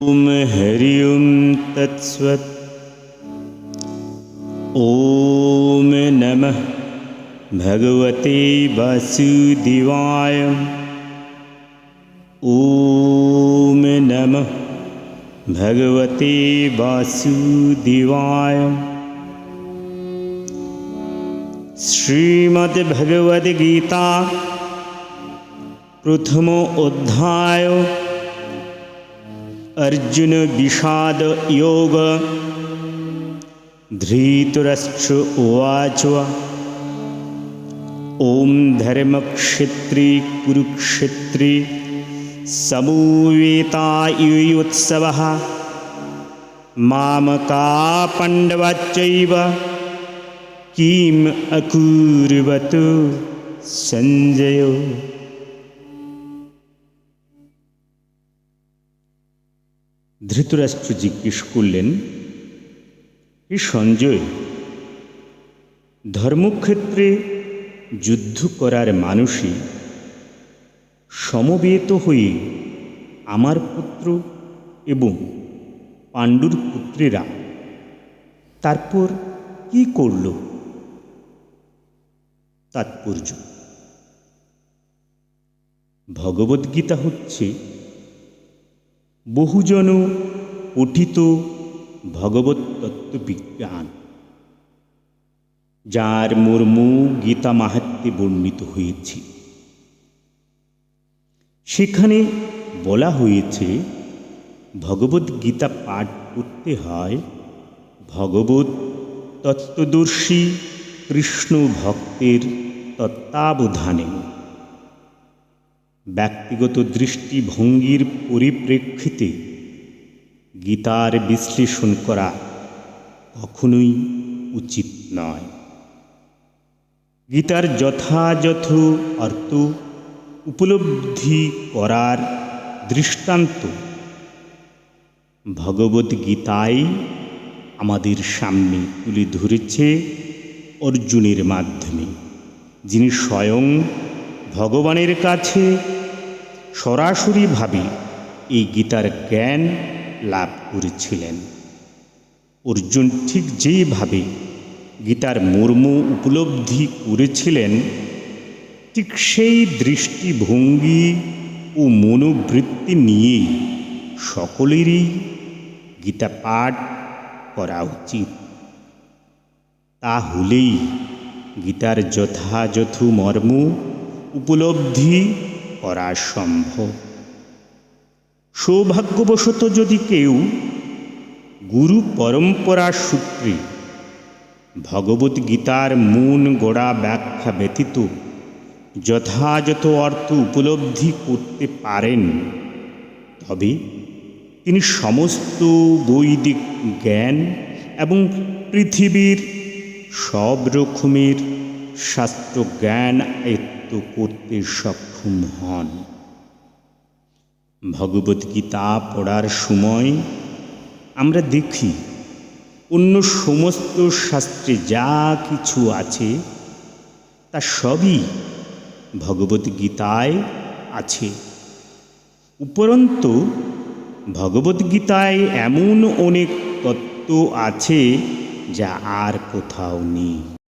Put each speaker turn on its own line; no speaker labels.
ओम हरि ओम तत्सत ओम नम भगवते वासुदेवाय। ओम नम भगवते वासुदेवाय। श्रीमद्भगवद्गीता प्रथमोऽध्याय अर्जुनविषादयोग धृतरश्च उवाच। ॐ धर्मक्षेत्रि कुरुक्षत्रि समुवेतायुयोत्सवः। मामकापाण्डवाच्चैव किम् अकुर्वत् सञ्जयो। ধৃতরাষ্ট্র জিজ্ঞেস করলেন, হে সঞ্জয়, ধর্মক্ষেত্রে যুদ্ধ করার মানুষই সমবেত হয়ে আমার পুত্র এবং পাণ্ডুর পুত্রেরা তারপর কি করল? তাৎপর্য। ভগবদ্গীতা হচ্ছে বহুজন পঠিত ভগবত তত্ত্ববিজ্ঞান। যার মর্মু গীতা মাহাত্মে বর্ণিত হয়েছে। সেখানে বলা হয়েছে ভগবত গীতা পাঠ করতে হয় ভগবত তত্ত্বদর্শী কৃষ্ণ ভক্তের তত্ত্বাবধানে। ব্যক্তিগত দৃষ্টিভঙ্গির পরিপ্রেক্ষিতে গীতার বিশ্লেষণ করা কখনোই উচিত নয়। গীতার যথাযথ অর্থ উপলব্ধি করার দৃষ্টান্ত ভগবদ্গীতাই আমাদের সামনে তুলে ধরেছে অর্জুনের মাধ্যমে, যিনি স্বয়ং ভগবানের কাছে সরাসরিভাবে এই গীতার জ্ঞান লাভ করেছিলেন। অর্জুন ঠিক যেভাবে গীতার মর্ম উপলব্ধি করেছিলেন, ঠিক সেই দৃষ্টিভঙ্গি ও মনোবৃত্তি নিয়েই সকলেরই গীতা পাঠ করা উচিত। তাহলেই গীতার যথাযথ মর্ম উপলব্ধি করা সম্ভব। সৌভাগ্যবশত যদি কেউ গুরু পরম্পরা সূত্রে ভগবদ্গীতার মূল গোড়া ব্যাখ্যা ব্যতীত যথাযথ অর্থ উপলব্ধি করতে পারেন, তবে তিনি সমস্ত বৈদিক জ্ঞান এবং পৃথিবীর সব রকমের শাস্ত্র জ্ঞান আয়ত্ত করতে সক্ষম হন। ভগবদ্গীতা পড়ার সময় আমরা দেখি, অন্য সমস্ত শাস্ত্রে যা কিছু আছে, তা সবই ভগবদ্গীতায় আছে। উপরন্তু ভগবদ্গীতায় এমন অনেক তত্ত্ব আছে যা আর কোথাও নেই।